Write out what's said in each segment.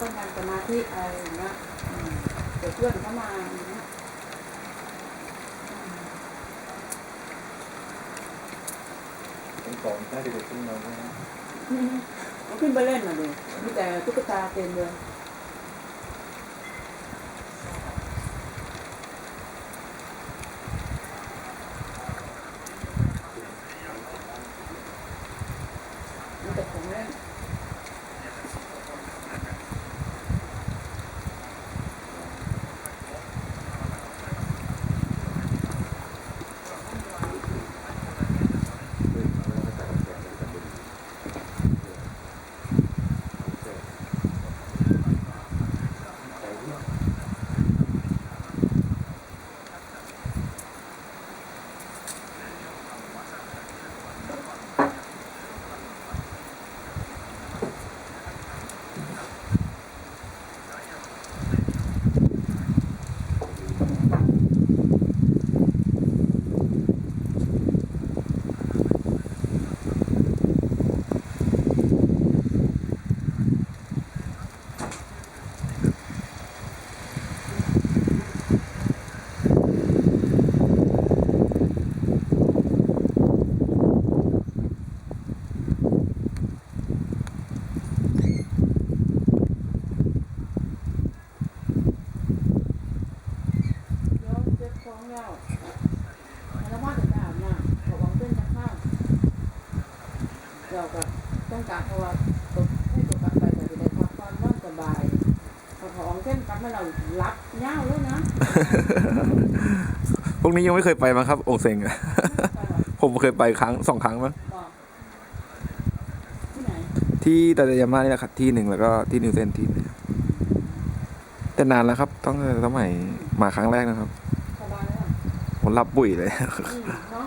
ต้องการสมาธิอะไรอย่างเงี้ยอืมเดี๋ยวเพื่อนเข้ามาอย่างเงี้ยเป็นสองถ้าเด็กๆขึ้นมาใช่ไหมอืมเอาขึ้นไปเล่นมาเลยมีแต่ตุ๊กตาเต็มเลยมีแต่ของเล่น เดี๋ยวเจ็บท้องแล้วแล้วว่าจะไปอาบน้ำขอวางเส้นจะข้าว เราก็ต้องการเพราะว่าตกให้ตกกลับไปแต่จะได้พักผ่อนนอนสบายพอขอวางเส้นกลับมาเรารับเง่าแล้วนะพวกนี้ยังไม่เคยไปมั้งครับ องค์เซงอะไปหรอผมเคยไปครั้งสองครั้งมั้งบอกที่ไหนที่ตาดายาม่านี่แหละครับที่หนึ่งแล้วก็ที่นิวเซนที่หนึงแต่นานแล้วครับ ต้องสมัยมาครั้งแรกนะครับสบายแล้วผมรับปุ๋ยเลยอื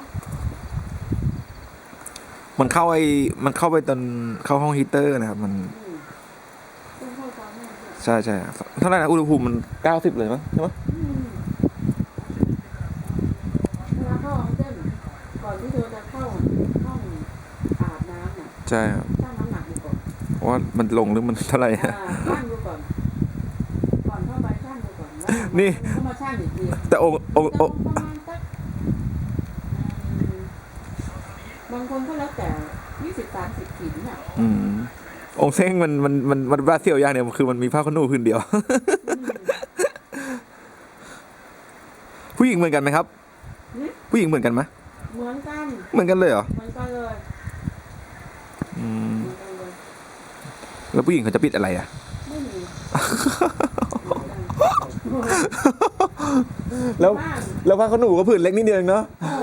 มเนาะมันเข้าไอ้มันเข้าไปตอนเข้าห้องฮีเตอร์นะครับ มันอืมต้องเข้าใจแม่ด้วยใช่ใช่ครับเท่าไหร่นะอุณหภูมิมันเก้าสิบเลยมั้งใช่ไหมอืมเวลาเข้าห้องเต้นก่อนที่เธอจะเข้าห้องอาบน้ำเนี่ยใช่ครับชั่งน้ำหนักดูก่อนเพราะว่ามันลงหรือมันเท่าไหร่อ่าชั่งดูก่อนก่อนเข้าไปชั่งดูก่อนแล้วนี่ก็มาชั่งอีกทีแต่องค์องค์องค์ ประมาณสักอืม บางคนก็แล้วแต่ยี่สิบสามสิบขีดเนี่ยอืมองค์เซ้งมันมันมันมันบราเซียลอย่างเนี่ยคือมันมีผ้าขนหนูพื้นเดียว ผู้หญิงเหมือนกันไหมครับนี่ผู้หญิงเหมือนกันไหมเหมือนกันเหมือนกันเลยเหรอเหมือนกันเลยอืมเหมือนกันเลยแล้วผู้หญิงเขาจะปิดอะไรอะ ไม่มีแล้ว บ้านแล้วผ้าขนหนูก็ผืนเล็กนิดเดียวเองเนาะ เออ